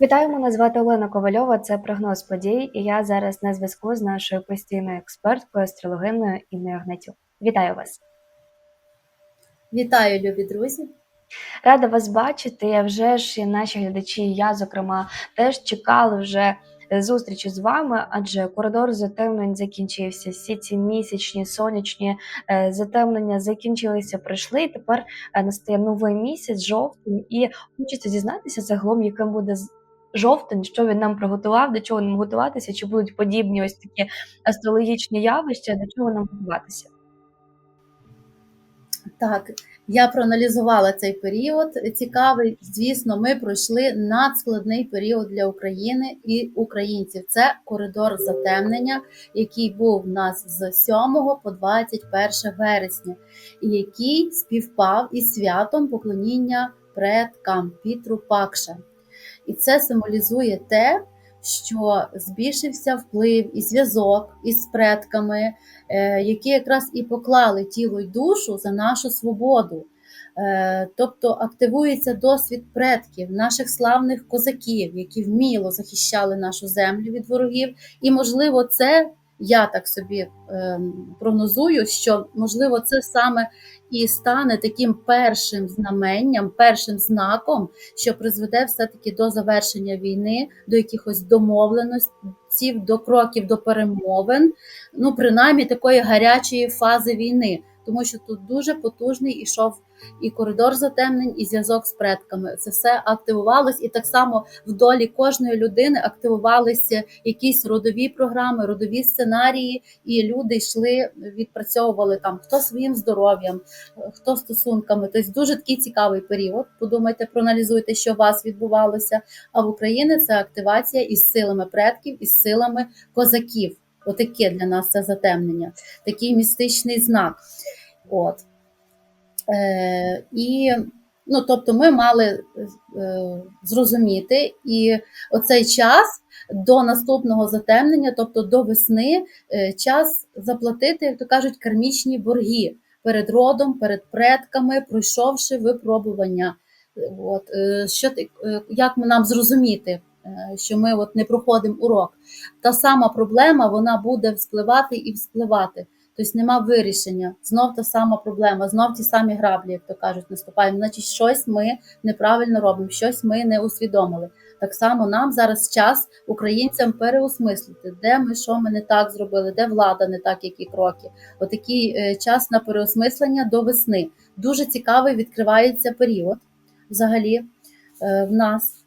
Вітаю, мене звати Олена Ковальова. Це прогноз подій. І я зараз на зв'язку з нашою постійною експерткою, астрологиною Інною Гнатюк. Вітаю вас! Вітаю, любі друзі! Рада вас бачити. Вже ж і наші глядачі, і я, зокрема, теж чекали вже зустрічі з вами, адже коридор затемнень закінчився. Всі ці місячні сонячні е, затемнення закінчилися, пройшли. І тепер е, настає новий місяць, жовтень, і хочеться дізнатися загалом, яким буде жовтень, що він нам приготував, до чого нам готуватися, чи будуть подібні ось такі астрологічні явища, до чого нам готуватися. Так, я проаналізувала цей період. Цікавий, звісно, ми пройшли надскладний період для України і українців. Це коридор затемнення, який був у нас з 7 по 21 вересня, і який співпав із святом поклоніння предкам Пітру Пакша. І це символізує те, що збільшився вплив і зв'язок із предками, е, які якраз і поклали тіло й душу за нашу свободу. Е, Тобто активується досвід предків, наших славних козаків, які вміло захищали нашу землю від ворогів. І, можливо, це я так собі ем, прогнозую, що можливо це саме і стане таким першим знаменням, першим знаком, що призведе все-таки до завершення війни, до якихось домовленостей, до кроків до перемовин, ну принаймні такої гарячої фази війни, тому що тут дуже потужний ішов і коридор затемнень, і зв'язок з предками. Це все активувалось, і так само в долі кожної людини активувалися якісь родові програми, родові сценарії, і люди йшли, відпрацьовували там хто своїм здоров'ям, хто стосунками. Тобто дуже такий цікавий період. Подумайте, проаналізуйте, що у вас відбувалося. А в Україні це активація із силами предків, із силами козаків. Отаке для нас це затемнення, такий містичний знак. От. Е, і, ну, тобто, ми мали е, зрозуміти і оцей час до наступного затемнення, тобто до весни, е, час заплатити, як то кажуть, кармічні борги перед родом, перед предками, пройшовши випробування. От, е, що, е, як нам зрозуміти, що ми от не проходимо урок? Та сама проблема вона буде вспливати і вспливати. Тобто нема вирішення. Знов та сама проблема, знов ті самі граблі, як то кажуть, наступаємо. Значить, щось ми неправильно робимо, щось ми не усвідомили. Так само нам зараз час українцям переосмислити, де ми що ми не так зробили, де влада не так, які кроки. Отакий е, час на переосмислення до весни. Дуже цікавий відкривається період взагалі е, в нас.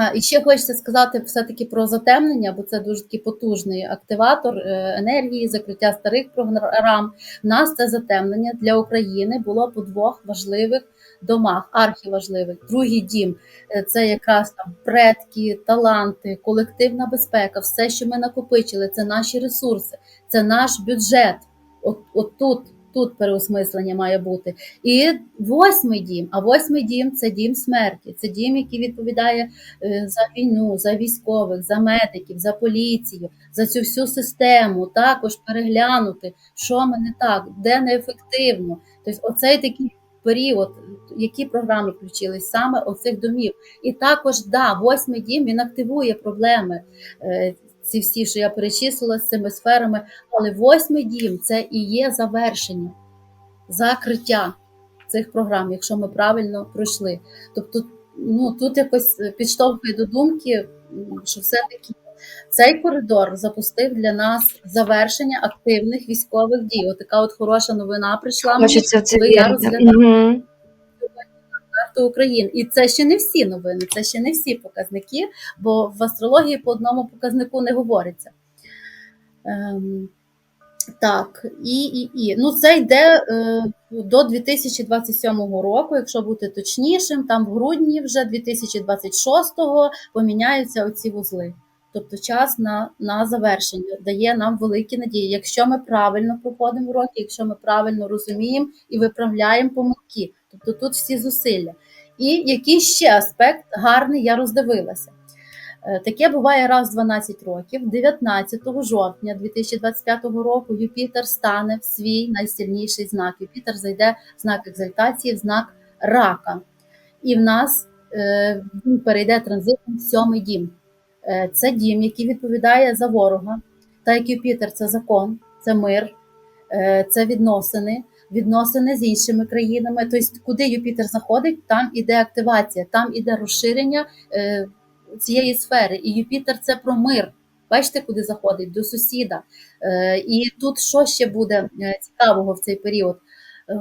А, і ще хочеться сказати все-таки про затемнення, бо це дуже такий потужний активатор е, енергії, закриття старих програм. У нас це затемнення для України було по двох важливих домах, архіважливих. Другий дім е, це якраз там предки, таланти, колективна безпека, все, що ми накопичили, це наші ресурси, це наш бюджет. От, от тут. Тут переосмислення має бути. І восьмий дім. А восьмий дім це дім смерті. Це дім, який відповідає е, за війну, за військових, за медиків, за поліцію, за цю всю систему. Також переглянути, що ми не так, де неефективно. Тобто, оцей такий період, які програми включились саме оцих домів. І також, да, восьмий дім він активує проблеми. е, Ці всі, що я перечислила з цими сферами, але восьмий дім це і є завершення, закриття цих програм, якщо ми правильно пройшли. Тобто, ну тут якось підштовхує до думки, що все-таки цей коридор запустив для нас завершення активних військових дій. Отака от хороша новина прийшла Хочеться це я розглядала Угу. України. І це ще не всі новини, це ще не всі показники, бо в астрології по одному показнику не говориться. Ем, так, і, і, і. Ну, це йде е, до 2027 року, якщо бути точнішим, там в грудні вже 2026-го поміняються оці вузли. Тобто час на, на завершення дає нам великі надії. Якщо ми правильно проходимо уроки, якщо ми правильно розуміємо і виправляємо помилки, тобто тут всі зусилля. І який ще аспект гарний я роздивилася. Е, Таке буває раз в 12 років. 19 жовтня 2025 року Юпітер стане в свій найсильніший знак. Юпітер зайде в знак екзальтації, в знак рака. І в нас е, він перейде транзитом в сьомий дім. Е, Це дім, який відповідає за ворога. Та як Юпітер це закон, це мир, е, це відносини, відносини з іншими країнами. Тобто, куди Юпітер заходить, там іде активація, там іде розширення е, цієї сфери. І Юпітер це про мир. Бачите, куди заходить? До сусіда. І тут що ще буде цікавого в цей період?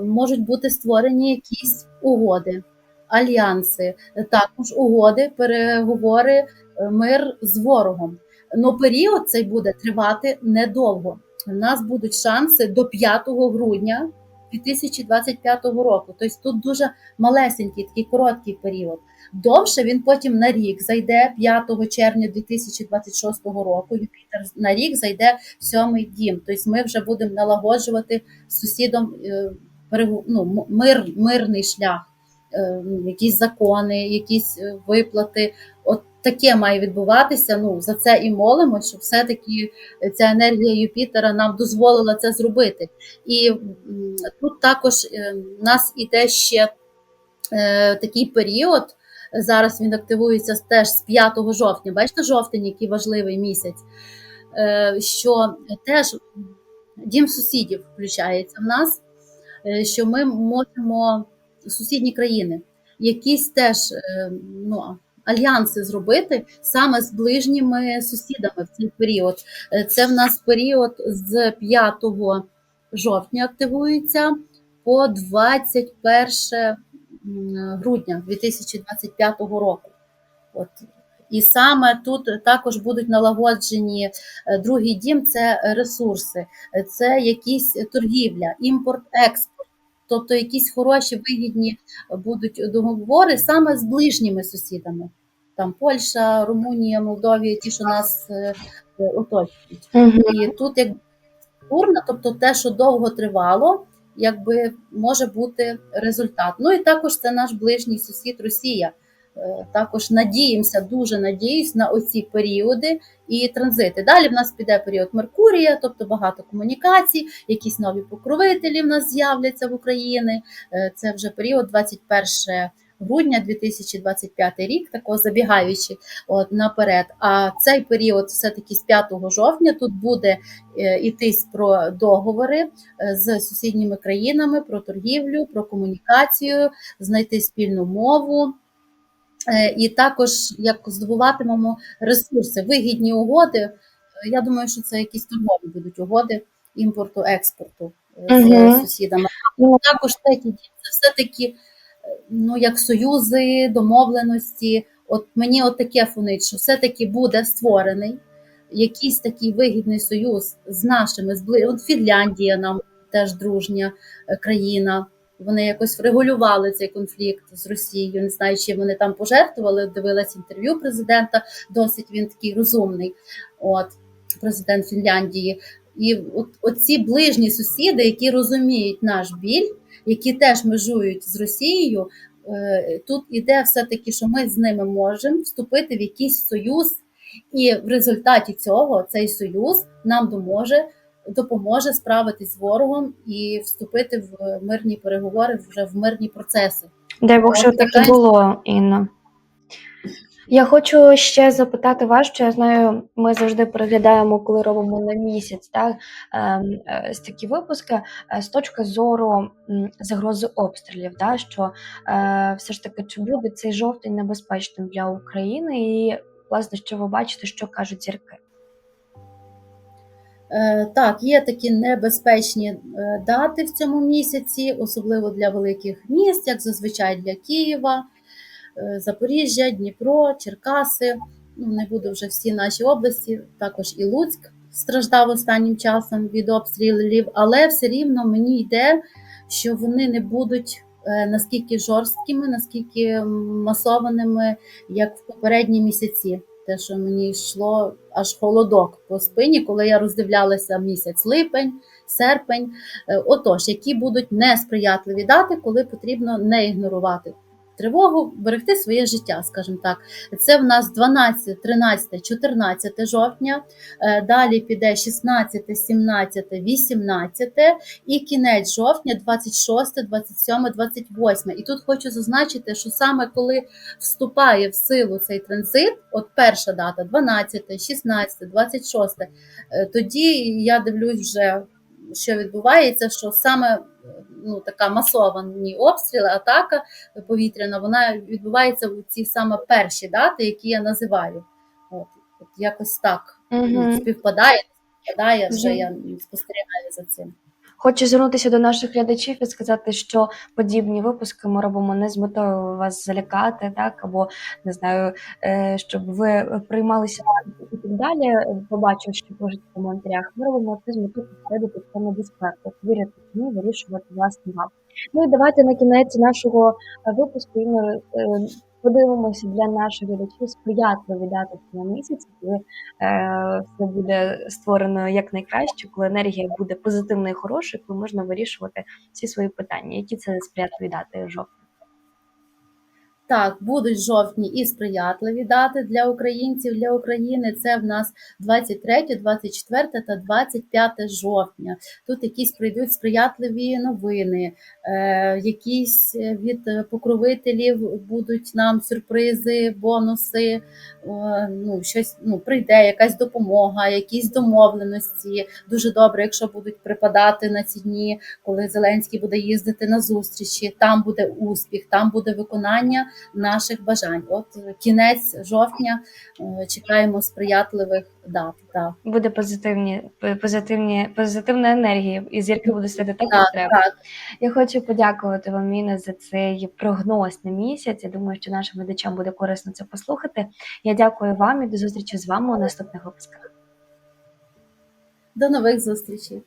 Можуть бути створені якісь угоди, альянси, також угоди, переговори, мир з ворогом. Но період цей буде тривати недовго. У нас будуть шанси до 5 грудня 2025 року. Тобто тут дуже малесенький, такий короткий період. Довше він потім на рік зайде 5 червня 2026 року. Юпітер на рік зайде в сьомий дім. Тобто ми вже будемо налагоджувати з сусідом е, ну, мир, мирний шлях, е, якісь закони, якісь е, виплати. От таке має відбуватися. Ну за це і молимо, щоб все-таки ця енергія Юпітера нам дозволила це зробити. І тут також е, в нас іде ще е, такий період. Зараз він активується теж з 5 жовтня. Бачите, жовтень, який важливий місяць, е, що теж дім сусідів включається в нас, е, що ми можемо сусідні країни, якісь теж е, ну, альянси зробити саме з ближніми сусідами в цей період. Е, Це в нас період з 5 жовтня активується по 21 м, грудня 2025 року. От. І саме тут також будуть налагоджені е, другий дім це ресурси, е, це якісь торгівля, імпорт, експорт, тобто якісь хороші вигідні будуть договори саме з ближніми сусідами. Там Польща, Румунія, Молдовія, ті, що нас е, е, оточують. Угу. І тут як урна, тобто те, що довго тривало, якби може бути результат. Ну і також це наш ближній сусід Росія. Е, Також надіємося, дуже надіюсь на оці періоди і транзити. Далі в нас піде період Меркурія, тобто багато комунікацій, якісь нові покровителі в нас з'являться в Україні. Е, Це вже період 21 грудня 2025 рік, такого забігаючи от, наперед. А цей період, все-таки з 5 жовтня, тут буде е, йтись про договори е, з сусідніми країнами, про торгівлю, про комунікацію, знайти спільну мову. Е, І також як здобуватимемо ресурси, вигідні угоди. Е, Я думаю, що це якісь торгові будуть угоди імпорту, експорту е, з сусідами. Ну, Також треті це все-таки ну, як союзи, домовленості. От мені от таке фонить, що все-таки буде створений якийсь такий вигідний союз з нашими збли... От Фінляндія нам теж дружня країна. Вони якось врегулювали цей конфлікт з Росією. Не знаю, чи вони там пожертвували. Дивилась інтерв'ю президента. Досить він такий розумний. От президент Фінляндії. І от оці ближні сусіди, які розуміють наш біль, які теж межують з Росією. е, Тут іде все-таки, що ми з ними можемо вступити в якийсь союз, і в результаті цього цей союз нам доможе, допоможе справитись з ворогом і вступити в мирні переговори, вже в мирні процеси. Дай Бог, щоб так і було, Інна. Я хочу ще запитати вас, що я знаю, ми завжди переглядаємо, коли робимо на місяць, так, ем, е, з такі випуски е, з точки зору м, загрози обстрілів, да, що е, все ж таки чи буде цей жовтень небезпечним для України, і власне, що ви бачите, що кажуть зірки. Е, Так, є такі небезпечні е, дати в цьому місяці, особливо для великих міст, як зазвичай для Києва, е, Запоріжжя, Дніпро, Черкаси. Ну, не буду вже всі наші області, також і Луцьк страждав останнім часом від обстрілів, але все рівно мені йде, що вони не будуть наскільки жорсткими, наскільки масованими, як в попередні місяці те, що мені йшло аж холодок по спині, коли я роздивлялася місяць липень, серпень. Е, Отож, які будуть несприятливі дати, коли потрібно не ігнорувати тривогу, берегти своє життя, скажімо так. Це в нас 12, 13, 14 жовтня. Е, Далі піде 16, 17, 18 і кінець жовтня, 26, 27, 28. І тут хочу зазначити, що саме коли вступає в силу цей транзит, от перша дата 12, 16, 26, е, тоді я дивлюсь вже, що відбувається, що саме ну, така масовані обстріли, атака повітряна, вона відбувається у ці саме перші дати, які я називаю. От, от якось так Угу. співпадає, співпадає, вже Мгм. я спостерігаю за цим. Хочу звернутися до наших глядачів і сказати, що подібні випуски ми робимо не з метою вас залякати, так або не знаю, е, щоб ви приймалися далі. Побачив, що пишуть в коментарях. Ми робимо це з метою підтвердити саме безпеку, вірити самі, вирішувати власні вам. Ну і давайте на кінець нашого е, випуску Інно, е, подивимося для наших глядачів сприятливі дати цього місяця, коли е, все буде створено якнайкраще, коли енергія буде позитивна і хороша, коли можна вирішувати всі свої питання. Які це сприятливі дати жовтня? Так, будуть жовтні і сприятливі дати для українців, для України. Це в нас 23, 24 та 25 жовтня. Тут якісь прийдуть сприятливі новини, е, якісь від покровителів будуть нам сюрпризи, бонуси. ну, щось ну, прийде, якась допомога, якісь домовленості. Дуже добре, якщо будуть припадати на ці дні, коли Зеленський буде їздити на зустрічі. Там буде успіх, там буде виконання наших бажань. От кінець жовтня е, чекаємо сприятливих дат. Так, Буде позитивні, позитивні, позитивна енергія, і зірки будуть сидіти так, як треба. так. Я хочу подякувати вам, Міна, за цей прогноз на місяць. Я думаю, що нашим глядачам буде корисно це послухати. Я дякую вам і до зустрічі з вами у наступних випусках. До нових зустрічей.